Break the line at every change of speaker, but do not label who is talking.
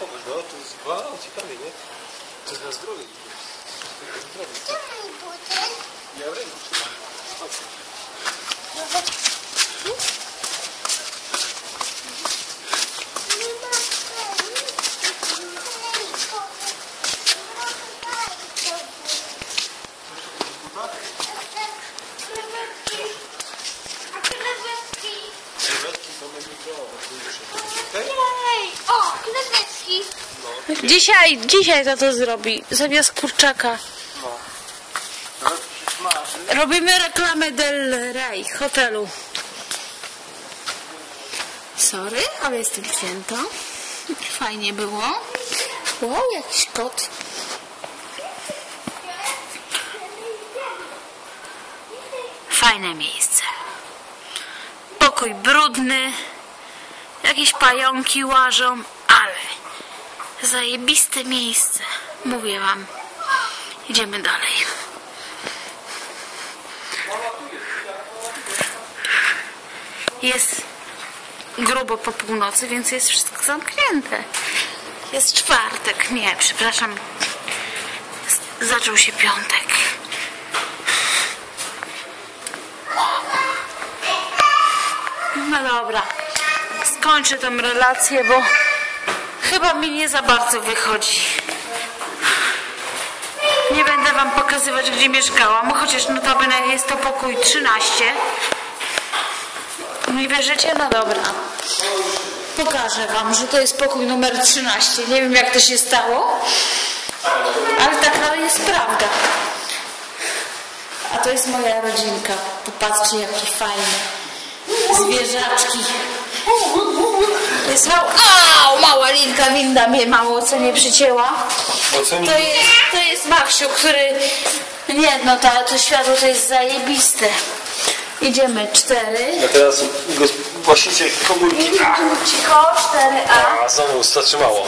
popatrz, no to jest wow, ciekawie, nie? To jest na zdrowie. Zdrowie. Ja w ręku
Dzisiaj, dzisiaj to to zrobi, zamiast kurczaka. Robimy reklamę Del Rey, hotelu. Sorry, ale jestem wzięta. Fajnie było. Wow, jakiś kot. Fajne miejsce. Pokój brudny. Jakieś pająki łażą, ale zajebiste miejsce. Mówię wam. Idziemy dalej. Jest grubo po północy, więc jest wszystko zamknięte. Jest czwartek. Nie, przepraszam. Zaczął się piątek. No dobra. Skończę tą relację, bo chyba mi nie za bardzo wychodzi. Nie będę wam pokazywać, gdzie mieszkałam, chociaż notabene jest to pokój 13. Nie wierzycie? No dobra. Pokażę wam, że to jest pokój numer 13. Nie wiem jak to się stało, ale taka jest prawda. A to jest moja rodzinka. Popatrzcie jakie fajne zwierzaczki. Jest mała, au, mała Linka winda mnie mało co nie przycięła.
Oceni.
To jest, to jest Maksiu, który... Nie, no to, to światło to jest zajebiste. Idziemy cztery.
A teraz gos- właściciel komórki.
Cicho, cztery A.
A znowu zatrzymało.